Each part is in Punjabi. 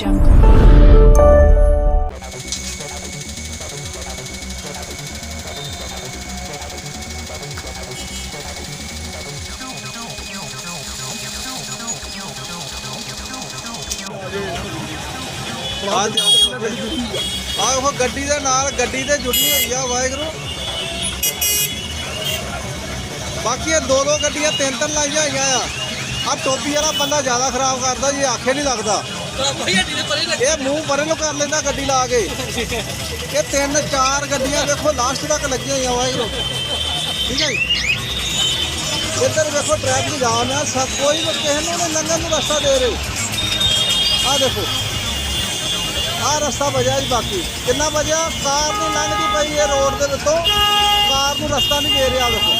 jungle. ਆਹ ਉਹ ਗੱਡੀ ਦੇ ਨਾਲ ਗੱਡੀ ਤੇ ਜੁੜੀ ਹੋਈ ਆ ਵਾਹਿਗੁਰੂ। ਬਾਕੀ ਇਹ ਦੋ ਦੋ ਗੱਡੀਆਂ ਤਿੰਨ ਤਿੰਨ ਲਾਈਆਂ ਹੋਈਆਂ ਆ। ਆ ਟੋਪੀ ਵਾਲਾ ਬੰਦਾ ਜ਼ਿਆਦਾ ਖਰਾਬ ਕਰਦਾ ਜੀ, ਆਖੇ ਨਹੀਂ ਲੱਗਦਾ। ਇਹ ਮੂੰਹ ਪਰੇ ਨੂੰ ਕਰ ਲੈਂਦਾ ਗੱਡੀ ਲਾ ਕੇ। ਇਹ ਤਿੰਨ, ਚਾਰ ਗੱਡੀਆਂ ਦੇਖੋ ਲਾਸਟ ਤੱਕ ਲੱਗੀਆਂ ਹੋਈਆਂ ਵਾਹਿਗੁਰੂ। ਠੀਕ ਹੈ ਇੱਧਰ ਵੇਖੋ ਟ੍ਰੈਫਿਕ ਜਾਮ ਆ। ਸਭ ਕੋਈ ਕਿਸੇ ਨੂੰ ਨਹੀਂ ਲੰਘਣ ਨੂੰ ਰਸਤਾ ਦੇ ਰਹੇ। ਆ ਦੇਖੋ। ਆ ਰਸਤਾ ਵਜਿਆ ਜੀ ਬਾਕੀ। ਕਿੰਨਾ ਵਜਿਆ ਕਾਰ ਨੂੰ ਲੰਘਦੀ ਪਈ ਇਹ ਰੋਡ ਦੇ ਵਿੱਚੋਂ। ਕਾਰ ਨੂੰ ਰਸਤਾ ਨਹੀਂ ਦੇ ਰਿਹਾ ਦੇਖੋ।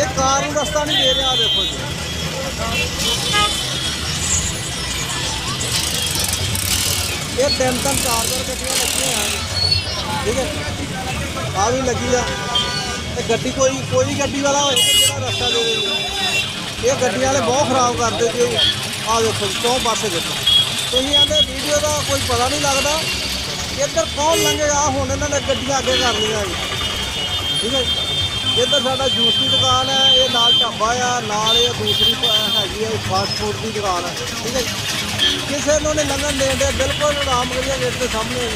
ਇਹ ਕਾਰ ਨੂੰ ਰਸਤਾ ਨਹੀਂ ਦੇ ਰਿਹਾ ਦੇਖੋ ਜੀ। ਇਹ ਤਿੰਨ ਤਿੰਨ ਚਾਰ ਚਾਰ ਗੱਡੀਆਂ ਲੱਗੀਆਂ ਆ ਠੀਕ ਹੈ? ਆ ਵੀ ਲੱਗੀ ਆ। ਇਹ ਗੱਡੀ ਕੋਈ ਕੋਈ ਗੱਡੀ ਵਾਲਾ ਹੋਏ ਤੇ ਜਿਹੜਾ ਰਸਤਾ ਦੇ ਦੇ ਇਹ ਗੱਡੀਆਂ ਵਾਲੇ ਬਹੁਤ ਖਰਾਬ ਕਰਦੇ ਜੀ ਆ ਦੇਖੋ ਜੀ, ਪਾਸੇ ਦੇਖੋ ਤੁਸੀਂ ਆਂਦੇ ਵੀਡੀਓ ਦਾ ਕੋਈ ਪਤਾ ਨਹੀਂ ਲੱਗਦਾ। ਇੱਧਰ ਕੌਣ ਲੰਘੇਗਾ ਆਹ ਹੁਣ ਇਹਨਾਂ ਨੇ ਗੱਡੀਆਂ ਅੱਗੇ ਕਰ ਲਈਆਂ ਜੀ। ਠੀਕ ਹੈ ਇੱਧਰ ਸਾਡਾ ਜੂਸ ਦੀ ਦੁਕਾਨ ਹੈ। ਇਹ ਨਾਲ ਢਾਬਾ ਆ ਨਾਲ ਇਹ ਦੂਸਰੀ ਪ- ਹੈਗੀ ਹੈ ਫਾਸਟ ਫੂਡ ਦੀ ਦੁਕਾਨ ਹੈ ਠੀਕ ਹੈ ਜੀ। ਕਿਸੇ ਨੂੰ ਨਹੀਂ ਲੰਘਣ ਦੇਣ ਦੇ ਬਿਲਕੁਲ ਆਰਾਮ ਕਰੀਏ ਗੇਟ ਦੇ ਸਾਹਮਣੇ।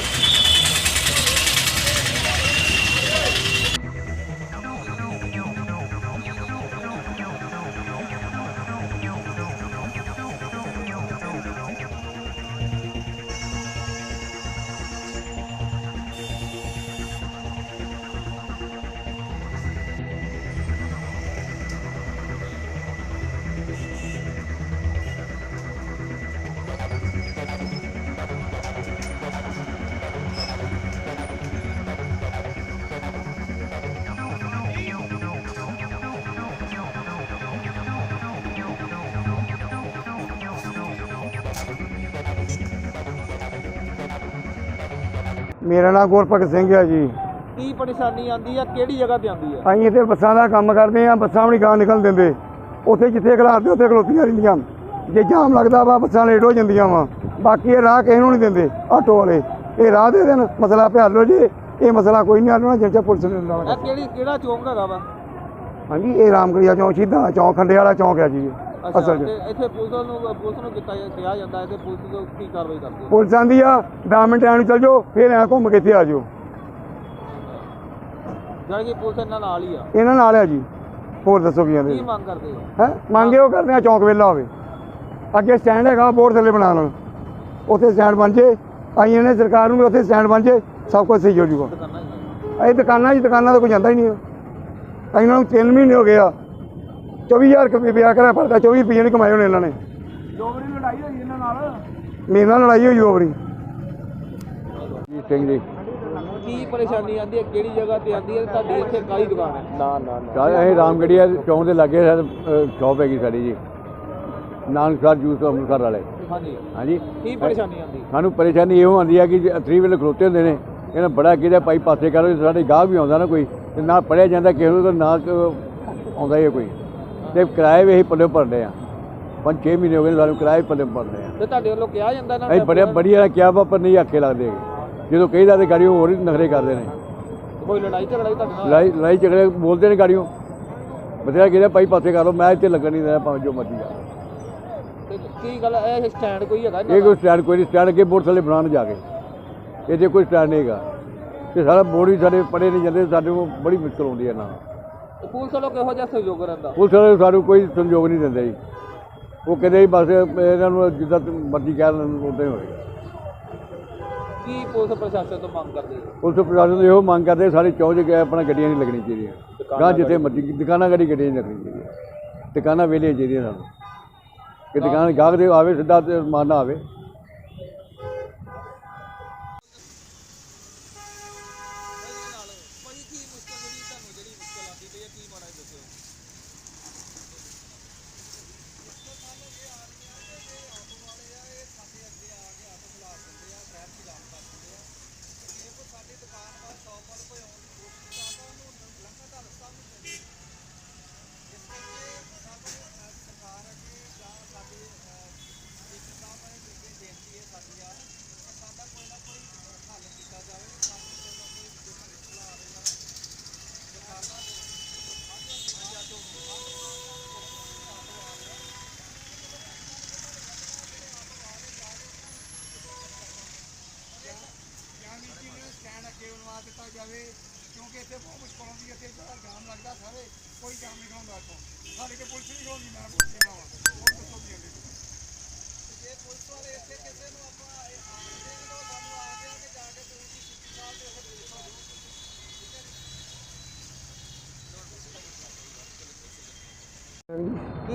ਮੇਰਾ ਨਾਮ ਗੁਰਪ੍ਰੀਤ ਸਿੰਘ ਹੈ ਜੀ। ਕੀ ਪਰੇਸ਼ਾਨੀ ਆਂਦੀ ਆ? ਕਿਹੜੀ ਜਗ੍ਹਾ ਤੇ ਆਂਦੀ ਆ? ਅਸੀਂ ਇੱਥੇ ਬੱਸਾਂ ਦਾ ਕੰਮ ਕਰਦੇ ਆ ਬੱਸਾਂ ਵੀ ਗਾਂ ਨਿਕਲ ਦਿੰਦੇ। ਉੱਥੇ ਜਿੱਥੇ ਖਲਾਰਦੇ ਉੱਥੇ ਖਲੋਤੀਆਂ ਰਹਿੰਦੀਆਂ। ਜੇ ਜਾਮ ਲੱਗਦਾ ਵਾ ਬੱਸਾਂ ਲੇਟ ਹੋ ਜਾਂਦੀਆਂ ਵਾ। ਬਾਕੀ ਇਹ ਰਾਹ ਕਿਸੇ ਨੂੰ ਨਹੀਂ ਦਿੰਦੇ ਆਟੋ ਵਾਲੇ। ਇਹ ਰਾਹ ਦੇ ਦੇਣ ਮਸਲਾ ਪਿਆ ਲੋ ਜੀ ਇਹ ਮਸਲਾ ਕੋਈ ਨਹੀਂ ਹੱਲ ਹੋਣਾ ਜਿੰਨਾ ਪੁਲਿਸ ਨੇ ਇਹ ਕਿਹੜੀ ਕਿਹੜਾ ਚੌਂਕ ਹੈਗਾ ਵਾ? ਹਾਂਜੀ ਇਹ ਰਾਮਗੜੀਆ ਚੌਂਕ ਸ਼ਹੀਦਾਂ ਚੌਂਕ ਖੰਡੇ ਵਾਲਾ ਚੌਂਕ ਹੈ ਜੀ। ਅੱਛਾ ਅਸਲ ਤੇ 'ਚ ਇੱਥੇ ਪੁਲਿਸ ਨੂੰ ਪੁਲਿਸ ਨੂੰ ਕੀਤਾ ਜਾ- ਕਿਹਾ ਜਾਂਦਾ ਹੈ ਤੇ ਪੁਲਿਸ ਤੋਂ ਕੀ ਕਾਰਵਾਈ ਕਰਦੀ ਹੈ? ਪੁਲਿਸ ਆਂਦੀ ਆ 10 ਮਿੰਟ ਐਂ ਨੂੰ ਚੱਲ ਜਾਓ ਫਿਰ ਐਂ ਘੁੰਮ ਕੇ ਇੱਥੇ ਆ ਜਾਓ ਜਾਨੀ ਕਿ ਪੁਲਿਸ ਇਹਨਾਂ ਨਾਲ ਹੀ ਆ? ਇਹਨਾਂ ਨਾਲ ਆ ਜੀ। ਹੋਰ ਦੱਸੋ ਕੀ ਆਂਦੇ ਕੀ ਮੰਗ ਕਰਦੇ ਹੋ? ਹੈ? ਮੰਗੇ ਉਹ ਕਰਦੇ ਆ ਚੌਂਕ ਵੇਲਾ ਹੋਵੇ। ਅੱਗੇ ਸਟੈਂਡ ਹੈਗਾ ਬੋਰਡ ਥੱਲੇ ਬਣਾ ਲੈਣ ਉੱਥੇ ਸਟੈਂਡ ਬਣ ਜੇ ਆਈਆਂ ਨੇ ਸਰਕਾਰ ਨੂੰ ਵੀ ਉੱਥੇ ਸਟੈਂਡ ਬਣ ਜੇ ਸਭ ਕੁਝ ਸਹੀ ਹੋ ਹੈ ਇਹ ਦੁਕਾਨਾਂ ਜੀ ਦੁਕਾਨਾਂ ਤੋਂ ਕੋਈ ਜਾਂਦਾ ਹੀ ਨਹੀਂ। ਹੈ। ਇਹਨਾਂ ਨੂੰ 3 ਮਹੀਨੇ ਹੋ ਗਏ ਆ। 24000 ਰੁਪਏ ਵਿਆਹ ਕਰਿਆ ਪੜਦਾ 24 ਰੁਪਏ ਨਹੀਂ ਕਮਾਏ ਹੋਣੇ ਇਹਨਾਂ ਨੇ। ਜੋਬੜੀ ਲੜਾਈ ਹੋਈ ਇਹਨਾਂ ਨਾਲ? ਮੇਰੇ ਨਾਲ ਲੜਾਈ ਹੋਈ ਓਵਰੀ ਜੀ ਸਿੰਘ ਜੀ। ਕੀ ਪਰੇਸ਼ਾਨੀ ਆਂਦੀ ਹੈ? ਕਿਹੜੀ ਜਗ੍ਹਾ ਤੇ ਆਂਦੀ ਹੈ? ਤੁਹਾਡੀ ਇੱਥੇ ਕਾਹਦੀ ਦੁਕਾਨ ਹੈ? ਨਾ ਨਾ ਅਸੀਂ ਰਾਮਗੜੀਆ ਚੌਂਕ ਦੇ ਲਾਗੇ ਸ਼ਾਪ ਹੈਗੀ ਸਾਡੀ ਜੀ। ਨਾਨਕਸਰ ਜੂਸ ਅੰਮ੍ਰਿਤਸਰ ਵਾਲੇ। ਹਾਂਜੀ। ਹਾਂਜੀ। ਕੀ ਪਰੇਸ਼ਾਨੀ ਆਂਦੀ? ਸਾਨੂੰ ਪਰੇਸ਼ਾਨੀ ਇਹੋ ਆਉਂਦੀ ਆ ਕਿ ਥਰੀ ਵੇਲੇ ਖਲੋਤੇ ਹੁੰਦੇ ਨੇ ਇਹਨਾਂ ਬੜਾ ਕਿਹਦਾ ਪਾਈ ਪਾਸੇ ਕਰੋ ਸਾਡੇ ਗਾਹ ਵੀ ਆਉਂਦਾ ਨਾ ਕੋਈ ਤੇ ਨਾ ਪੜਿਆ ਜਾਂਦਾ ਕਿਸੇ ਨੂੰ ਤਾਂ ਨਾ ਆਉਂਦਾ ਹੀ ਹੈ ਕੋਈ। ਤੇ ਕਿਰਾਏ ਵੀ ਅਸੀਂ ਪੱਲੇ ਭਰਦੇ ਆ। ਪੰਜ 6 ਮਹੀਨੇ ਹੋ ਗਏ ਸਾਨੂੰ ਕਿਰਾਏ ਪੱਲੇ ਭਰਦੇ ਆ। ਤੇ ਤੁਹਾਡੇ ਵੱਲੋਂ ਕਿਹਾ ਜਾਂਦਾ ਨਾ ਅਸੀਂ ਬੜਿਆ ਬੜੀਆ ਕਿਹਾ ਵਾ ਪਰ ਨਹੀਂ ਆਖੇ ਲੱਗਦੇ। ਜਦੋਂ ਕਹੀਦਾ ਤੇ ਗਾੜੀਆਂ ਹੋਰ ਹੀ ਨਖਰੇ ਕਰਦੇ ਨੇ। ਕੋਈ ਲੜਾਈ ਝਗੜਾ ਵੀ ਤੁਹਾਡੇ ਨਾਲ? ਲੜਾਈ ਲੜਾਈ ਝਗੜੇ ਬੋਲਦੇ ਨੇ ਗਾੜੀਆਂ। ਬਥੇਰਾ ਕਿਹਦਾ ਪਾਈ ਪਾਸੇ ਕਰੋ ਮੈਂ ਇੱਥੇ ਲੱਗਣ ਨਹੀਂ ਦੇਣਾ ਭਾਵੇਂ ਜੋ ਮਰਜ਼ੀ ਆ। ਤੇ ਕੀ ਗੱਲ ਇਹ ਸਟੈਂਡ ਕੋਈ ਹੈਗਾ ਇਹ ਕੋਈ ਸਟੈਂਡ ਕੋਈ ਨਹੀਂ ਸਟੈਂਡ ਅੱਗੇ ਬੋਰਡ ਥੱਲੇ ਬਣਾਉਣ ਜਾ ਕੇ। ਇਹਦੇ ਕੋਈ ਸਟੈਂਡ ਨਹੀਂ ਹੈਗਾ। ਤੇ ਸਾਰਾ ਬੋਰਡ ਵੀ ਸਾਡੇ ਪੜੇ ਨਹੀਂ ਜਾਂਦੇ ਸਾਡੇ ਨੂੰ ਬੜੀ ਮੁਸ਼ਕਲ ਆਉਂਦੀ ਹੈ ਨਾ ਪੁਲਿਸ ਵੱਲੋਂ ਕਿਹੋ ਜਿਹਾ ਸਹਿਯੋਗ ਰਹਿੰਦਾ? ਪੁਲਿਸ ਵਾਲੇ ਸਾਨੂੰ ਕੋਈ ਸੰਯੋਗ ਨਹੀਂ ਦਿੰਦੇ ਜੀ। ਉਹ ਕਹਿੰਦੇ ਜੀ ਬਸ ਇਹਨਾਂ ਨੂੰ ਜਿੱਦਾਂ ਮਰਜ਼ੀ ਕਹਿ ਲੈਣ ਉਦਾਂ ਹੀ ਹੋਏਗਾ ਕੀ ਪੁਲਿਸ ਪ੍ਰਸ਼ਾਸਨ ਤੋਂ ਮੰਗ ਕਰਦੇ ਹੋ? ਪੁਲਿਸ ਪ੍ਰਸ਼ਾਸਨ ਤੋਂ ਇਹੋ ਮੰਗ ਕਰਦੇ ਸਾਰੇ ਚੌਂਕ 'ਚ ਗਏ ਆਪਣਾ ਗੱਡੀਆਂ ਨਹੀਂ ਲੱਗਣੀ ਚਾਹੀਦੀਆਂ। ਗਾਂ ਜਿੱਥੇ ਮਰਜ਼ੀ ਦੁਕਾਨਾਂ ਗੜੀ ਗੱਡੀਆਂ ਨਹੀਂ ਲੱਗਣੀ ਚਾਹੀਦੀਆਂ। ਦੁਕਾਨਾਂ ਵੇਲੇ ਚਾਹੀਦੀਆਂ ਸਾਨੂੰ। ਕਿ ਦੁਕਾਨ ਗਾਹਕ ਦੇ ਆਵੇ ਸਿੱਧਾ ਤੇ ਮਾਨ ਨਾ ਆਵੇ।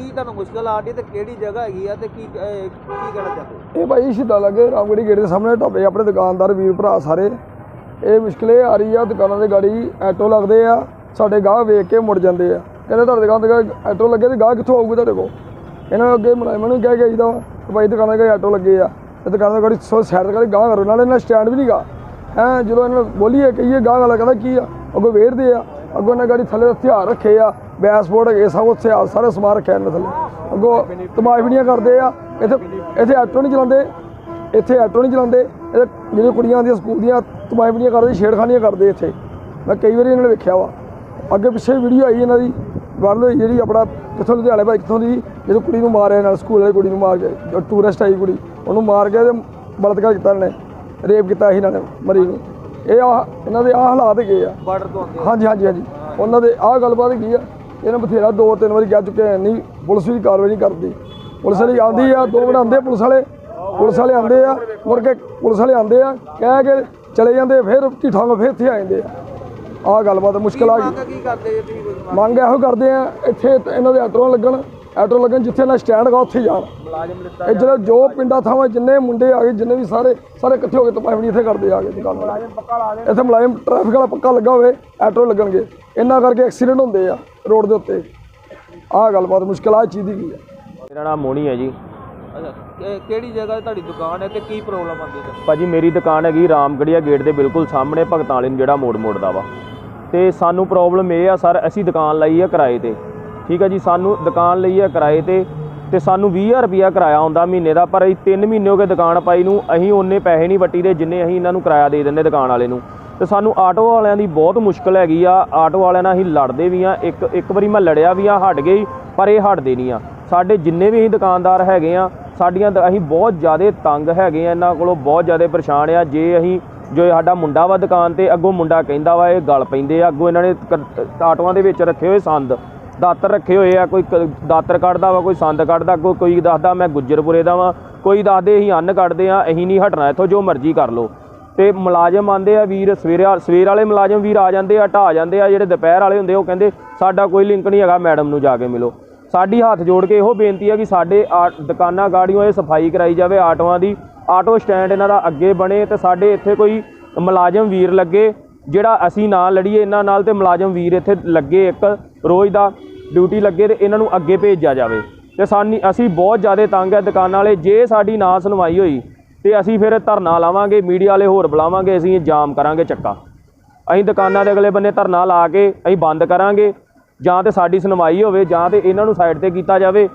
ਕੀ ਤੁਹਾਨੂੰ ਮੁਸ਼ਕਲ ਆ ਰਹੀ ਤੇ ਕਿਹੜੀ ਜਗ੍ਹਾ ਹੈਗੀ ਆ ਤੇ ਕੀ ਅਹ, ਕੀ ਕਹਿਣਾ ਚਾਹਦੇ ਇਹ ਭਾਈ ਸ਼ਹੀਦਾਂ ਲੱਗੇ ਰਾਮਗੜੀ ਗੇਟ ਦੇ ਸਾਹਮਣੇ ਢਾਬੇ ਆਪਣੇ ਦੁਕਾਨਦਾਰ ਵੀਰ ਭਰਾ ਸਾਰੇ। ਇਹ ਮੁਸ਼ਕਿਲ ਇਹ ਆ ਰਹੀ ਆ ਦੁਕਾਨਾਂ ਦੇ ਗਾੜੀ ਐਟੋ ਲੱਗਦੇ ਆ ਸਾਡੇ ਗਾਹ ਵੇਖ ਕੇ ਮੁੜ ਜਾਂਦੇ ਆ। ਕਹਿੰਦੇ ਤੁਹਾਡੇ ਦੁਕਾਨ ਤੇ ਐਟੋ ਲੱਗੇ ਤੇ ਗਾਹ ਕਿੱਥੋਂ ਆਊਗਾ ਤੁਹਾਡੇ ਕੋਲ? ਇਹਨਾਂ ਨੂੰ ਅੱਗੇ ਮੁਲਾਜ਼ਮਾਂ ਨੂੰ ਕਹਿ ਕੇ ਆਈਦਾ ਵਾ ਕਿ ਭਾਈ ਦੁਕਾਨਾਂ ਦੇ ਆਟੋ ਲੱਗੇ ਆ ਤੇ ਦੁਕਾਨਾਂ ਦੇ ਗਾੜੀ ਸੋ ਸਾਈਡ ਤੇ ਗਾੜੀ ਗਾਹ ਕਰੋ ਨਾਲੇ ਇਹਨਾਂ ਸਟੈਂਡ ਵੀ ਨਹੀਂਗਾ ਹੈਂ ਜਦੋਂ ਇਹਨਾਂ ਨੂੰ ਬੋਲੀਏ ਕਹੀਏ ਗਾਹ ਵਾਲਾ ਕਹਿੰਦਾ ਕੀ ਆ? ਅੱਗੋਂ ਵੇੜਦੇ ਆ। ਅੱਗੋਂ ਇਹਨਾਂ ਗਾੜੀ ਥੱਲੇ ਹਥਿਆਰ ਰੱਖੇ ਆ ਬੈਸਬੋਰਡ ਹੈਗੇ ਸਭ ਉੱਥੇ ਆ, ਸਾਰੇ ਸਮਾਨ ਰੱਖਿਆ ਇਹਨਾਂ ਥੱਲੇ। ਅੱਗੋਂ ਤਮਾਸ਼ ਤਮਾਸ਼ਬੀਨੀਆਂ ਕਰਦੇ ਆ, ਇੱਥੇ ਇੱਥੇ ਆਟੋ ਨਹੀਂ ਚਲਾਉਂਦੇ, ਇੱਥੇ ਆਟੋ ਨਹੀਂ ਚਲਾਉਂਦੇ ਇਹ ਜਿਹੜੀਆਂ ਕੁੜੀਆਂ ਆਉਂਦੀਆਂ ਸਕੂਲ ਦੀਆਂ, ਤਮਾਸ਼ ਤਮਾਸ਼ਬੀਨੀਆਂ ਕਰਦੇ, ਛੇੜਖਾਨੀਆਂ ਕਰਦੇ ਇੱਥੇ। ਮੈਂ ਕਈ ਵਾਰੀ ਇਹਨਾਂ ਨੇ ਵੇਖਿਆ ਵਾ। ਅੱਗੇ ਪਿੱਛੇ ਵੀਡੀਓ ਆਈ ਇਹਨਾਂ ਦੀ ਗੱਲ ਹੋਈ ਜਿਹੜੀ ਆਪਣਾ ਕਿੱਥੋਂ ਲੁਧਿਆਣੇ ਭਾਈ ਕਿੱਥੋਂ ਦੀ ਜਦੋਂ ਕੁੜੀ ਨੂੰ ਮਾਰਿਆ ਨਾਲ, ਸਕੂਲ ਵਾਲੀ ਕੁੜੀ ਨੂੰ ਮਾਰ ਕੇ ਟੂਰਿਸਟ ਆਈ ਕੁੜੀ, ਉਹਨੂੰ ਮਾਰ ਕੇ ਤੇ ਬਲਤਕਾਰ ਕੀਤਾ ਇਹਨਾਂ ਨੇ ਰੇਪ ਕੀਤਾ ਸੀ ਇਹਨਾਂ ਨੇ, ਮਰੀ ਨੂੰ। ਇਹ ਆ ਇਹਨਾਂ ਦੇ ਆ ਹਾਲਾਤ ਹੈਗੇ ਆ। ਬਾਰਡਰ ਤੋਂ ਆਉਂਦੇ ਹਾਂਜੀ ਹਾਂਜੀ ਹਾਂਜੀ। ਉਹਨਾਂ ਦੇ ਆਹ ਗੱਲਬਾਤ ਕੀ ਆ। ਇਹਨਾਂ ਬਥੇਰਾ ਦੋ ਤਿੰਨ ਵਾਰੀ ਕਹਿ ਚੁੱਕੇ ਆ ਨਹੀਂ ਪੁਲਿਸ ਵੀ ਕਾਰਵਾਈ ਨਹੀਂ ਕਰਦੀ। ਪੁਲਿਸ ਵਾਲੀ ਆਉਂਦੀ ਆ ਦੋ ਆਉਂਦੇ ਪੁਲਿਸ ਵਾਲੇ। ਪੁਲਿਸ ਵਾਲੇ ਆਉਂਦੇ ਆ ਮੁੜ ਕੇ ਪੁਲਿਸ ਵਾਲੇ ਆਉਂਦੇ ਆ ਕਹਿ ਕੇ ਚਲੇ ਜਾਂਦੇ ਫਿਰ ਢੀਠਾਂ ਨੂੰ ਫਿਰ ਇੱਥੇ ਆ ਜਾਂਦੇ ਆ। ਆਹ ਗੱਲਬਾਤ ਮੁਸ਼ਕਲ ਆ ਗਈ। ਮੰਗ ਇਹੋ ਕਰਦੇ ਆ ਇੱਥੇ ਇਹਨਾਂ ਦੇ ਆਟੋ ਲੱਗਣ। ਆਟੋ ਲੱਗਣ ਜਿੱਥੇ ਨਾ ਸਟੈਂਡ ਹੈਗਾ ਉੱਥੇ ਜਾਣ। ਮੁਲਾਜ਼ਮ ਲਿੱਤਾ ਇਹ ਜਿਹੜੇ ਜੋ ਪਿੰਡਾਂ ਥਾਵਾਂ ਜਿੰਨੇ ਮੁੰਡੇ ਆ ਗਏ ਜਿੰਨੇ ਵੀ ਸਾਰੇ ਸਾਰੇ ਇਕੱਠੇ ਹੋ ਕੇ ਤਪਾਵਣੀ ਇੱਥੇ ਕਰਦੇ ਆ ਕੇ ਦੁਕਾਨ ਮੁਲਾਜ਼ਮ ਪੱਕਾ ਲਾ ਦੇ ਇੱਥੇ ਮੁਲਾਜ਼ਮ ਟ੍ਰੈਫਿਕ ਵਾਲਾ ਪੱਕਾ ਲੱਗਾ ਹੋਵੇ ਆਟੋ ਲੱਗਣਗੇ। ਇਹਨਾਂ ਕਰਕੇ ਐਕਸੀਡੈਂਟ ਹੁੰਦੇ ਆ ਰੋਡ ਦੇ ਉੱਤੇ। ਆਹ ਗੱਲਬਾਤ ਮੁਸ਼ਕਲ ਆ ਚੀਜ਼ ਦੀ ਕੀ ਆ? ਮੇਰਾ ਨਾਮ ਮੋਣੀ ਹੈ ਜੀ। ਅੱਛਾ ਕਿ- ਕਿਹੜੀ ਜਗ੍ਹਾ ਤੁਹਾਡੀ ਦੁਕਾਨ ਹੈ ਤੇ ਕੀ ਪ੍ਰੋਬਲਮ ਆਉਂਦੀ ਹੈ ਭਾਜੀ ਮੇਰੀ ਦੁਕਾਨ ਹੈਗੀ ਰਾਮਗੜੀਆ ਗੇਟ ਦੇ ਬਿਲਕੁਲ ਸਾਹਮਣੇ ਭਗਤਾਂ ਵਾਲੇ ਨੂੰ ਜਿਹੜਾ ਮੋੜ ਮੋੜਦਾ ਵਾ। ਤੇ ਸਾਨੂੰ ਪ੍ਰੋਬਲਮ ਇਹ ਆ ਸਰ ਅਸੀਂ ਦੁਕਾਨ ਲਈ ਆ ਕਿਰਾਏ ਤੇ। ਠੀਕ ਹੈ ਜੀ, ਸਾਨੂੰ ਦੁਕਾਨ ਲਈ ਆ ਕਿਰਾਏ ਤੇ ਤੇ ਸਾਨੂੰ 20000 ਰੁਪਿਆ ਕਿਰਾਇਆ ਆਉਂਦਾ ਮਹੀਨੇ ਦਾ, ਪਰ ਅਸੀਂ 3 ਮਹੀਨੇ ਹੋ ਗਏ ਦੁਕਾਨ ਪਾਈ ਨੂੰ, ਅਸੀਂ ਉਹਨੇ ਪੈਸੇ ਨਹੀਂ ਵੱਟੀ ਦੇ ਜਿੰਨੇ ਅਸੀਂ ਇਹਨਾਂ ਨੂੰ ਕਿਰਾਇਆ ਦੇ ਦਿੰਦੇ ਦੁਕਾਨ ਵਾਲੇ ਨੂੰ। ਤੇ ਸਾਨੂੰ ਆਟੋ ਵਾਲਿਆਂ ਦੀ ਬਹੁਤ ਮੁਸ਼ਕਲ ਹੈਗੀ ਆ, ਆਟੋ ਵਾਲਿਆਂ ਨਾਲ ਅਸੀਂ ਲੜਦੇ ਵੀ ਆ, ਇੱਕ ਇੱਕ ਵਾਰੀ ਮੈਂ ਲੜਿਆ ਵੀ ਆ, ਹਟ ਗਈ, ਪਰ ਇਹ ਹਟਦੇ ਨਹੀਂ ਆ। ਸਾਡੇ ਜਿੰਨੇ ਵੀ ਅਸੀਂ ਦੁਕਾਨਦਾਰ ਹੈਗੇ ਆ, ਸਾਡੀਆਂ ਦ- ਅਸੀਂ ਬਹੁਤ ਜ਼ਿਆਦਾ ਤੰਗ ਹੈਗੇ ਆ, ਇਹਨਾਂ ਕੋਲੋਂ ਬਹੁਤ ਜ਼ਿਆਦਾ ਪਰੇਸ਼ਾਨ ਆ, ਜੇ ਅਸੀਂ, ਜੋ ਸਾਡਾ ਮੁੰਡਾ ਵਾ ਦੁਕਾਨ ਤੇ, ਅੱਗੋਂ ਮੁੰਡਾ ਕਹਿੰਦਾ ਵਾ, ਇਹ ਗਲ ਪੈਂਦੇ ਆ, ਅੱਗੋਂ ਇਹਨਾਂ ਨੇ ਕ- ਆਟੋਆਂ ਦੇ ਵਿੱਚ ਰੱਖੇ ਹੋਏ ਸੰਦ। ਦਾਤਰ ਰੱਖੇ ਹੋਏ ਆ, ਕੋਈ ਕ- ਦਾਤਰ ਕੱਢਦਾ ਵਾ, ਕੋਈ ਸੰਦ ਕੱਢਦਾ ਕੋਈ ਕੋਈ ਦੱਸਦਾ ਮੈਂ ਗੁੱਜਰਪੁਰੇ ਦਾ ਵਾਂ, ਕੋਈ ਦੱਸਦੇ ਅਸੀਂ ਅੰਨ ਕੱਢਦੇ ਆ, ਅਸੀਂ ਨਹੀਂ ਹਟਣਾ ਇੱਥੋਂ, ਜੋ ਮਰਜ਼ੀ ਕਰ ਲਓ। ਤੇ ਮੁਲਾਜ਼ਮ ਆਂਦੇ ਆ ਵੀਰ, ਸਵੇਰੇ ਸਵੇਰ ਵਾਲੇ ਮੁਲਾਜ਼ਮ ਵੀਰ ਆ ਜਾਂਦੇ ਆ ਢਾ ਜਾਂਦੇ ਆ, ਜਿਹੜੇ ਦੁਪਹਿਰ ਵਾਲੇ ਹੁੰਦੇ ਉਹ ਕਹਿੰਦੇ ਸਾਡਾ ਕੋਈ ਲਿੰਕ ਨਹੀਂ ਹੈਗਾ, ਮੈਡਮ ਨੂੰ ਜਾ ਕੇ ਮਿਲੋ। ਸਾਡੀ ਹੱਥ ਜੋੜ ਕੇ ਇਹੋ ਬੇਨਤੀ ਆ ਕਿ ਸਾਡੇ ਆ- ਦੁਕਾਨਾਂ, ਗਾੜੀਆਂ ਇਹ ਸਫ਼ਾਈ ਕਰਾਈ ਜਾਵੇ ਆਟੋਆਂ ਦੀ। ਆਟੋ ਸਟੈਂਡ ਇਹਨਾਂ ਦਾ ਅੱਗੇ ਬਣੇ ਤੇ ਸਾਡੇ ਇੱਥੇ ਕੋਈ ਮੁਲਾਜ਼ਮ ਵੀਰ ਲੱਗੇ, ਜਿਹੜਾ ਅਸੀਂ ਨਾ ਲੜੀਏ ਇਹਨਾਂ ਨਾਲ ਤੇ ਮੁਲਾਜ਼ਮ ਵੀਰ ਇੱਥੇ ਲੱਗੇ ਇੱਕ ਰੋਜ਼ ਦਾ। ਡਿਊਟੀ ਲੱਗੇ ਤੇ ਇਹਨਾਂ ਨੂੰ ਅੱਗੇ ਭੇਜਿਆ ਜਾਵੇ। ਤੇ ਸਾਨੀ, ਅਸੀਂ ਬਹੁਤ ਜ਼ਿਆਦਾ ਤੰਗ ਹੈ ਦੁਕਾਨਾਂ ਵਾਲੇ, ਜੇ ਸਾਡੀ ਨਾ ਸੁਣਵਾਈ ਹੋਈ, ਤੇ ਅਸੀਂ ਫਿਰ ਧਰਨਾ ਲਾਵਾਂਗੇ, ਮੀਡੀਆ ਵਾਲੇ ਹੋਰ ਬੁਲਾਵਾਂਗੇ, ਅਸੀਂ ਇਹ ਜਾਮ ਕਰਾਂਗੇ ਚੱਕਾ। ਅਸੀਂ ਦੁਕਾਨਾਂ ਦੇ ਅਗਲੇ ਬੰਨੇ ਧਰਨਾ ਲਾ ਕੇ ਅਸੀਂ ਬੰਦ ਕਰਾਂਗੇ, ਜਾਂ ਤੇ ਸਾਡੀ ਸੁਣਵਾਈ ਹੋਵੇ, ਜਾਂ ਤੇ ਇਹਨਾਂ ਨੂੰ ਸਾਈਡ ਤੇ ਕੀਤਾ ਜਾਵੇ।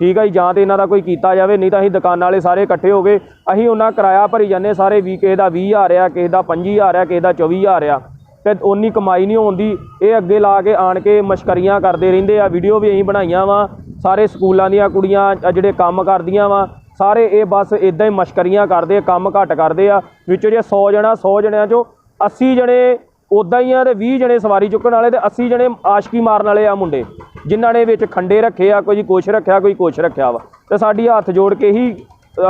ਠੀਕ ਹੈ ਜੀ, ਜਾਂ ਤੇ ਇਹਨਾਂ ਦਾ ਕੋਈ ਕੀਤਾ ਜਾਵੇ, ਨਹੀਂ ਤਾਂ ਅਸੀਂ ਦੁਕਾਨਾਂ ਵਾਲੇ ਸਾਰੇ ਇਕੱਠੇ ਹੋ ਗਏ। ਅਸੀਂ ਉਹਨਾਂ ਕਿਰਾਇਆ ਭਰੀ ਜਾਂਦੇ ਸਾਰੇ ਵੀ ਕਿਸੇ ਦਾ 20000 ਆ, ਕਿਸੇ ਦਾ 25000 ਆ, ਕਿਸੇ ਦਾ 24000 ਆ। ਤੇ ਉਨੀ ਕਮਾਈ ਨਹੀਂ ਹੁੰਦੀ ਇਹ ਅੱਗੇ ਲਾ ਕੇ ਆਣ ਕੇ ਮਸ਼ਕਰੀਆਂ ਕਰਦੇ ਰਹਿੰਦੇ ਆ। ਵੀਡੀਓ ਵੀ ਅਸੀਂ ਬਣਾਈਆਂ ਵਾ। ਸਾਰੇ ਸਕੂਲਾਂ ਦੀਆਂ ਕੁੜੀਆਂ ਜਿਹੜੇ ਕੰਮ ਕਰਦੀਆਂ ਵਾ, ਸਾਰੇ ਇਹ ਬਸ ਇਦਾਂ ਹੀ ਮਸ਼ਕਰੀਆਂ ਕਰਦੇ, ਕੰਮ ਘੱਟ ਕਰਦੇ ਆ। ਵਿੱਚੋਂ ਜੇ 100 ਜਣਾ 100 ਜਣਿਆਂ ਚੋਂ 80 ਜਣੇ ਉਦਾਂ ਹੀ ਆ ਤੇ 20 ਜਣੇ ਸਵਾਰੀ ਚੁੱਕਣ ਵਾਲੇ ਤੇ 80 ਜਣੇ ਆਸ਼ਕੀ ਮਾਰਨ ਵਾਲੇ ਆ ਮੁੰਡੇ, ਜਿਨ੍ਹਾਂ ਨੇ ਵਿੱਚ ਖੰਡੇ ਰੱਖੇ ਆ, ਕੋਈ ਕੁਛ ਰੱਖਿਆ, ਕੋਈ ਕੁਛ ਰੱਖਿਆ ਵਾ। ਤੇ ਸਾਡੀ ਹੱਥ ਜੋੜ ਕੇ ਹੀ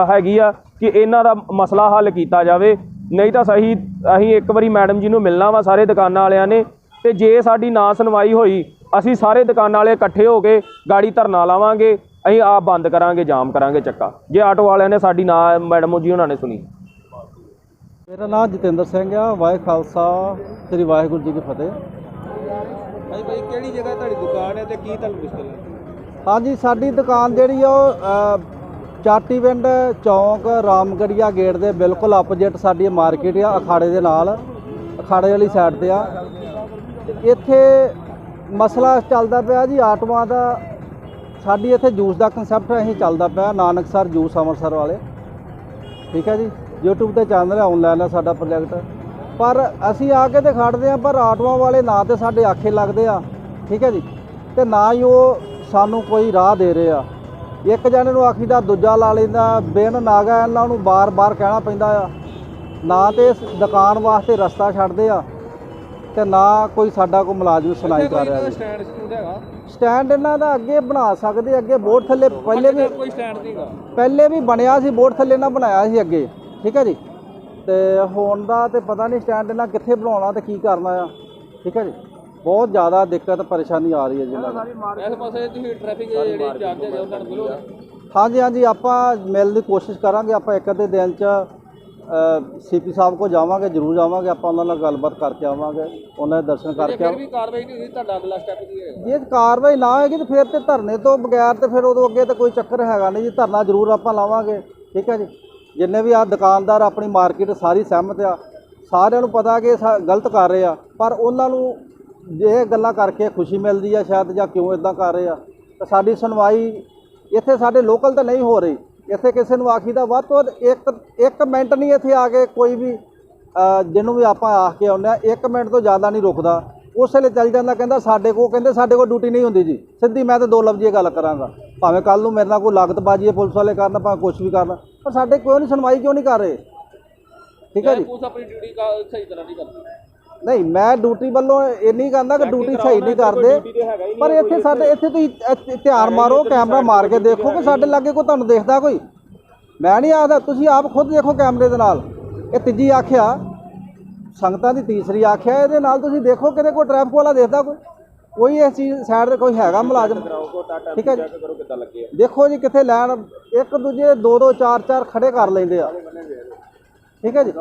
ਹੈਗੀ ਆ ਕਿ ਇਹਨਾਂ ਦਾ ਮਸਲਾ ਹੱਲ ਕੀਤਾ ਜਾਵੇ। ਨਹੀਂ ਤਾਂ ਸਹੀ ਅਸੀਂ ਇੱਕ ਵਾਰੀ ਮੈਡਮ ਜੀ ਨੂੰ ਮਿਲਣਾ ਵਾ ਸਾਰੇ ਦੁਕਾਨਾਂ ਵਾਲਿਆਂ ਨੇ ਤੇ ਜੇ ਸਾਡੀ ਨਾ ਸੁਣਵਾਈ ਹੋਈ ਅਸੀਂ ਸਾਰੇ ਦੁਕਾਨਾਂ ਵਾਲੇ ਇਕੱਠੇ ਹੋ ਕੇ ਗਾੜੀ ਧਰਨਾ ਲਾਵਾਂਗੇ ਅਸੀਂ ਆਪ ਬੰਦ ਕਰਾਂਗੇ ਜਾਮ ਕਰਾਂਗੇ ਚੱਕਾ। ਜੇ ਆਟੋ ਵਾਲਿਆਂ ਨੇ ਸਾਡੀ ਨਾ ਮੈਡਮ ਜੀ ਉਹਨਾਂ ਨੇ ਸੁਣੀ। ਮੇਰਾ ਨਾਮ ਜਤਿੰਦਰ ਸਿੰਘ ਆ ਵਾਹਿ ਖਾਲਸਾ ਸ੍ਰੀ ਵਾਹਿਗੁਰੂ ਜੀ ਕੀ ਫਤਿਹ। ਭਾਈ ਭਾਈ ਕਿਹੜੀ ਜਗ੍ਹਾ ਤੁਹਾਡੀ ਦੁਕਾਨ ਹੈ ਤੇ ਕੀ ਤੁਹਾਨੂੰ ਮੁਸ਼ਕਲ ਹੈ ਹਾਂਜੀ ਸਾਡੀ ਦੁਕਾਨ ਜਿਹੜੀ ਆ ਉਹ ਚਾਟੀ ਪਿੰਡ ਚੌਂਕ ਰਾਮਗੜੀਆ ਗੇਟ ਦੇ ਬਿਲਕੁਲ ਆਪੋਜਿਟ ਸਾਡੀ ਮਾਰਕੀਟ ਆ, ਅਖਾੜੇ ਦੇ ਨਾਲ, ਅਖਾੜੇ ਵਾਲੀ ਸਾਈਡ ਤੇ ਆ। ਇੱਥੇ ਮਸਲਾ ਚੱਲਦਾ ਪਿਆ ਜੀ ਆਟੋਆਂ ਦਾ, ਸਾਡੀ ਇੱਥੇ ਜੂਸ ਦਾ ਕਨਸੈਪਟ ਅਸੀਂ ਚੱਲਦਾ ਪਿਆ, ਨਾਨਕਸਰ ਜੂਸ ਅੰਮ੍ਰਿਤਸਰ ਵਾਲੇ। ਠੀਕ ਹੈ ਜੀ, YouTube ਤੇ ਚੈਨਲ ਹੈ ਆਨਲਾਈਨ ਹੈ ਸਾਡਾ ਪ੍ਰੋਜੈਕਟ ਪਰ ਅਸੀਂ ਆ ਕੇ ਤੇ ਖੜਦੇ ਆ, ਪਰ ਆਟੋਆਂ ਵਾਲੇ ਨਾ ਤੇ ਸਾਡੇ ਆਖੇ ਲੱਗਦੇ ਆ। ਠੀਕ ਹੈ ਜੀ, ਤੇ ਨਾ ਹੀ ਉਹ ਸਾਨੂੰ ਕੋਈ ਰਾਹ ਦੇ ਰਹੇ ਆ। ਇੱਕ ਜਣੇ ਨੂੰ ਆਖੀਦਾ ਦੂਜਾ ਲਾ ਲੈਂਦਾ। ਬਿਨ ਨਾਗਾ ਇਹਨਾਂ ਨੂੰ ਬਾਰ-ਬਾਰ ਕਹਿਣਾ ਪੈਂਦਾ ਆ। ਨਾ ਤੇ ਦੁਕਾਨ ਵਾਸਤੇ ਰਸਤਾ ਛੱਡਦੇ ਆ ਤੇ ਨਾ ਕੋਈ ਸਾਡਾ ਕੋਈ ਮੁਲਾਜ਼ਮ ਸੁਣਾਈ ਕਰ ਰਿਹਾ ਜੀ। ਸਟੈਂਡ ਸਟੂਡ ਹੈਗਾ? ਸਟੈਂਡ ਇਹਨਾਂ ਦਾ ਅੱਗੇ ਬਣਾ ਸਕਦੇ ਅੱਗੇ ਬੋਰਡ ਥੱਲੇ ਪਹਿਲੇ ਵੀ ਕੋਈ ਸਟੈਂਡ ਨਹੀਂਗਾ ਪਹਿਲੇ ਵੀ ਬਣਿਆ ਸੀ ਬੋਰਡ ਥੱਲੇ ਨਾ ਬਣਾਇਆ ਸੀ ਅੱਗੇ। ਠੀਕ ਹੈ ਜੀ? ਤੇ ਹੁਣ ਦਾ ਤੇ ਪਤਾ ਨਹੀਂ ਸਟੈਂਡ ਇਹਨਾਂ ਕਿੱਥੇ ਬਣਾਉਣਾ ਤੇ ਕੀ ਕਰਨਾ ਆ। ਠੀਕ ਹੈ ਜੀ? ਬਹੁਤ ਜ਼ਿਆਦਾ ਦਿੱਕਤ ਪਰੇਸ਼ਾਨੀ ਆ ਰਹੀ ਹੈ ਜੀ ਨੂੰ। ਇਸ ਪਾਸੇ ਤੁਸੀਂ ਟ੍ਰੈਫਿਕ ਜਿਹੜੇ ਇੰਚਾਰਜ ਹੈਗੇ ਉਹਨਾਂ ਨੂੰ ਮਿਲੋਗੇ। ਹਾਂਜੀ ਹਾਂਜੀ ਆਪਾਂ ਮਿਲਣ ਦੀ ਕੋਸ਼ਿਸ਼ ਕਰਾਂਗੇ ਆਪਾਂ ਇੱਕ ਅੱਧੇ ਦਿਨ ਚ ਸੀਪੀ ਸਾਹਿਬ ਕੋ ਜਾਵਾਂਗੇ ਜ਼ਰੂਰ ਜਾਵਾਂਗੇ ਆਪਾਂ ਉਹਨਾਂ ਨਾਲ ਗੱਲਬਾਤ ਕਰਕੇ ਆਵਾਂਗੇ ਉਹਨਾਂ ਦੇ ਦਰਸ਼ਨ ਕਰਕੇ ਫਿਰ ਆਵਾਂਗੇ ਵੀ ਕਾਰਵਾਈ ਨਹੀਂ ਹੋਈ ਤੁਹਾਡਾ ਅਗਲਾ ਸਟੈਪ ਕੀ ਹੋਏਗਾ? ਜੇ ਕਾਰਵਾਈ ਨਾ ਹੋਏਗੀ ਤੇ ਫਿਰ ਤੇ ਧਰਨੇ ਤੋਂ ਬਗੈਰ ਤੇ ਫਿਰ ਉਦੋਂ ਅੱਗੇ ਤੇ ਕੋਈ ਚੱਕਰ ਹੈਗਾ ਨਹੀਂ ਜੀ ਧਰਨਾ ਜ਼ਰੂਰ ਆਪਾਂ ਲਾਵਾਂਗੇ ਠੀਕ ਹੈ ਜੀ? ਜਿੰਨੇ ਵੀ ਆ ਦੁਕਾਨਦਾਰ ਆਪਣੀ ਮਾਰਕੀਟ ਸਾਰੀ ਸਹਿਮਤ ਆ ਸਾਰਿਆਂ ਨੂੰ ਪਤਾ ਕਿ ਇਹ ਸਾ- ਗਲਤ ਕਰ ਰਹੇ ਆ ਪਰ ਉਹਨਾਂ ਨੂੰ ਜੇ ਇਹ ਗੱਲਾਂ ਕਰਕੇ ਖੁਸ਼ੀ ਮਿਲਦੀ ਆ ਸ਼ਾਇਦ ਜਾਂ ਕਿਉਂ ਇਦਾਂ ਕਰ ਰਹੇ ਆ ਤਾਂ ਸਾਡੀ ਸੁਣਵਾਈ ਇੱਥੇ ਸਾਡੇ ਲੋਕਲ ਤਾਂ ਨਹੀਂ ਹੋ ਰਹੀ। ਇੱਥੇ ਕਿਸੇ ਨੂੰ ਆਖੀਦਾ ਵੱਧ ਤੋਂ ਵੱਧ ਇੱਕ ਇੱਕ ਮਿੰਟ ਨਹੀਂ ਇੱਥੇ ਆ ਕੇ ਕੋਈ ਵੀ ਜਿਹਨੂੰ ਵੀ ਆਪਾਂ ਆਖ ਕੇ ਆਉਂਦੇ ਆ ਇੱਕ ਮਿੰਟ ਤੋਂ ਜ਼ਿਆਦਾ ਨਹੀਂ ਰੁਕਦਾ। ਉਸ ਵੇਲੇ ਚੱਲ ਜਾਂਦਾ ਕਹਿੰਦਾ ਸਾਡੇ ਕੋਲ ਕਹਿੰਦੇ ਸਾਡੇ ਕੋਲ ਡਿਊਟੀ ਨਹੀਂ ਹੁੰਦੀ ਜੀ। ਸਿੱਧੀ ਮੈਂ ਤਾਂ ਦੋ ਲਫ਼ਜ਼ੀ ਇਹ ਗੱਲ ਕਰਾਂਗਾ। ਭਾਵੇਂ ਕੱਲ ਨੂੰ ਮੇਰੇ ਨਾਲ ਕੋਈ ਲਾਗਤਬਾਜ਼ੀ ਹੈ ਪੁਲਿਸ ਵਾਲੇ ਕਰਨ ਭਾਵੇਂ ਕੁਝ ਵੀ ਕਰਨ ਪਰ ਸਾਡੇ ਕਿਉਂ ਨਹੀਂ ਸੁਣਵਾਈ ਕਿਉਂ ਨਹੀਂ ਕਰ ਰਹੇ? ਠੀਕ ਹੈ ਜੀ? ਪੁਲਿਸ ਆਪਣੀ ਡਿਊਟੀ ਸਹੀ ਤਰ੍ਹਾਂ ਨਹੀਂ ਕਰਦੀ। ਨਹੀਂ ਮੈਂ ਡਿਊਟੀ ਵੱਲੋਂ ਇਹ ਨਹੀਂ ਕਹਿੰਦਾ ਕਿ ਡਿਊਟੀ ਸਹੀ ਨਹੀਂ ਕਰਦੇ। ਪਰ ਇੱਥੇ ਸਾਡੇ ਇੱਥੇ ਤੁਸੀਂ ਧਿਆਨ ਮਾਰੋ ਕੈਮਰਾ ਮਾਰ ਕੇ ਦੇਖੋ ਕਿ ਸਾਡੇ ਲਾਗੇ ਕੋਈ ਤੁਹਾਨੂੰ ਦੇਖਦਾ ਕੋਈ। ਮੈਂ ਨਹੀਂ ਆਖਦਾ ਤੁਸੀਂ ਆਪ ਖੁਦ ਦੇਖੋ ਕੈਮਰੇ ਦੇ ਨਾਲ। ਇਹ ਤੀਜੀ ਆਖਿਆ ਸੰਗਤਾਂ ਦੀ ਤੀਸਰੀ ਆਖਿਆ ਇਹਦੇ ਨਾਲ ਤੁਸੀਂ ਦੇਖੋ ਕਿਤੇ ਕੋਈ ਟ੍ਰੈਫਿਕ ਵਾਲਾ ਦੇਖਦਾ ਕੋਈ। ਕੋਈ ਇਸ ਚੀਜ਼ ਸਾਈਡ ਤੇ ਕੋਈ ਹੈਗਾ ਮੁਲਾਜ਼ਮ। ਠੀਕ ਹੈ ਜੀ। ਕਰੋ ਕਿੱਦਾਂ ਲੱਗੇ ਆ। ਦੇਖੋ ਜੀ ਕਿੱਥੇ ਲੈਣ ਇੱਕ ਦੂਜੇ ਦੋ ਦੋ ਚਾਰ ਚਾਰ ਖੜੇ ਕਰ ਲੈਂਦੇ ਆ। ਠੀਕ ਹੈ ਜੀ।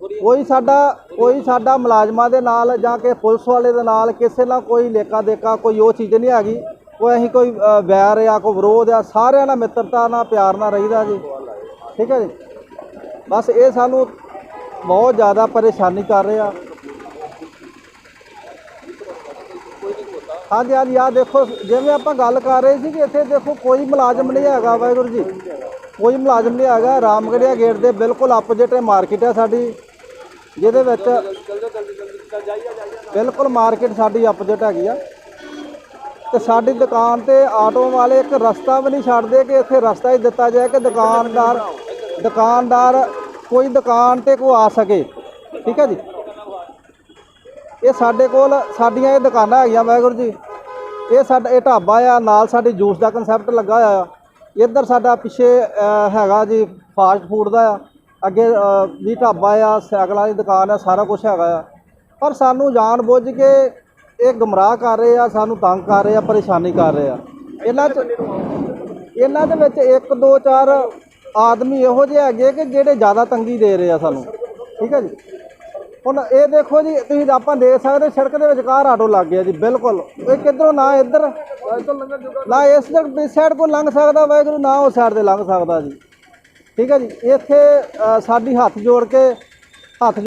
ਕੋਈ ਸਾਡਾ ਕੋਈ ਸਾਡਾ ਮੁਲਾਜ਼ਮਾਂ ਦੇ ਨਾਲ ਜਾਂ ਕਿ ਪੁਲਿਸ ਵਾਲੇ ਦੇ ਨਾਲ ਕਿਸੇ ਨਾਲ ਕੋਈ ਲੇਕਾ ਦੇਕਾ, ਕੋਈ ਉਹ ਚੀਜ਼ ਨਹੀਂ ਹੈਗੀ। ਕੋਈ ਅਸੀਂ ਕੋਈ ਵੈਰ ਆ, ਕੋਈ ਵਿਰੋਧ ਆ, ਸਾਰਿਆਂ ਨਾਲ ਮਿੱਤਰਤਾ ਨਾਲ ਪਿਆਰ ਨਾਲ ਰਹੀਦਾ ਜੀ। ਠੀਕ ਹੈ ਜੀ? ਬਸ ਇਹ ਸਾਨੂੰ ਬਹੁਤ ਜ਼ਿਆਦਾ ਪਰੇਸ਼ਾਨੀ ਕਰ ਰਿਹਾ। ਹਾਂਜੀ ਹਾਂਜੀ ਆ ਦੇਖੋ, ਜਿਵੇਂ ਆਪਾਂ ਗੱਲ ਕਰ ਰਹੇ ਸੀ ਕਿ ਇੱਥੇ ਦੇਖੋ ਕੋਈ ਮੁਲਾਜ਼ਮ ਨਹੀਂ ਹੈਗਾ, ਵਾਹਿਗੁਰੂ ਜੀ। ਕੋਈ ਮੁਲਾਜ਼ਮ ਨਹੀਂ ਹੈਗਾ ਰਾਮਗੜੀਆ ਗੇਟ ਦੇ ਬਿਲਕੁਲ ਆਪੋਜੀਟ ਮਾਰਕੀਟ ਹੈ ਸਾਡੀ। ਜਿਹਦੇ ਵਿੱਚ ਬਿਲਕੁਲ ਮਾਰਕੀਟ ਸਾਡੀ ਅਪਡੇਟ ਹੈਗੀ ਆ। ਤੇ ਸਾਡੀ ਦੁਕਾਨ ਤੇ ਆਟੋ ਵਾਲੇ ਇੱਕ ਰਸਤਾ ਵੀ ਨਹੀਂ ਛੱਡਦੇ ਕਿ ਇੱਥੇ ਰਸਤਾ ਹੀ ਦਿੱਤਾ ਜਾਏ ਕਿ ਦੁਕਾਨਦਾਰ ਦੁਕਾਨਦਾਰ ਕੋਈ ਦੁਕਾਨ ਤੇ ਕੋ ਆ ਸਕੇ। ਠੀਕ ਹੈ ਜੀ? ਇਹ ਸਾਡੇ ਕੋਲ ਸਾਡੀਆਂ ਇਹ ਦੁਕਾਨਾਂ ਹੈਗੀਆਂ ਵਾਹਿਗੁਰੂ ਜੀ। ਇਹ ਸਾਡਾ, ਇਹ ਢਾਬਾ ਆ, ਨਾਲ ਸਾਡੇ ਜੂਸ ਦਾ ਕਨਸੈਪਟ ਲੱਗਾ ਹੋਇਆ ਆ। ਇੱਧਰ ਸਾਡਾ ਪਿੱਛੇ ਹੈਗਾ ਜੀ ਫਾਸਟ ਫੂਡ ਦਾ ਆ। ਅੱਗੇ ਵੀ ਢਾਬਾ ਆ, ਸਾਈਕਲਾਂ ਦੀ ਦੁਕਾਨ ਆ, ਸਾਰਾ ਕੁਝ ਹੈਗਾ ਆ। ਪਰ ਸਾਨੂੰ ਜਾਣ ਬੁੱਝ ਕੇ ਇਹ ਗਮਰਾਹ ਕਰ ਰਹੇ ਆ, ਸਾਨੂੰ ਤੰਗ ਕਰ ਰਹੇ ਆ, ਪਰੇਸ਼ਾਨੀ ਕਰ ਰਹੇ ਆ। ਇਹਨਾਂ 'ਚ ਇਹਨਾਂ ਦੇ ਵਿੱਚ ਇੱਕ, ਦੋ, ਚਾਰ ਆਦਮੀ ਇਹੋ ਜਿਹੇ ਹੈਗੇ ਕਿ ਜਿਹੜੇ ਜ਼ਿਆਦਾ ਤੰਗੀ ਦੇ ਰਹੇ ਆ ਸਾਨੂੰ। ਠੀਕ ਹੈ ਜੀ? ਹੁਣ ਇਹ ਦੇਖੋ ਜੀ, ਤੁਸੀਂ ਆਪਾਂ ਦੇਖ ਸਕਦੇ ਸੜਕ ਦੇ ਵਿਚਕਾਰ ਆਟੋ ਲੱਗ ਗਿਆ ਜੀ, ਬਿਲਕੁਲ। ਇਹ ਕਿੱਧਰੋਂ ਨਾ ਇੱਧਰ ਨਾ ਇਸ ਸਾਈਡ ਕੋਲ ਲੰਘ ਸਕਦਾ, ਵਾਹਿਗੁਰੂ, ਨਾ ਉਸ ਸਾਈਡ ਤੇ ਲੰਘ ਸਕਦਾ ਜੀ। ਠੀਕ ਹੈ ਜੀ ਇੱਥੇ ਅ, ਸਾਡੀ ਹੱਥ ਜੋੜ ਕੇ ਹੱਥ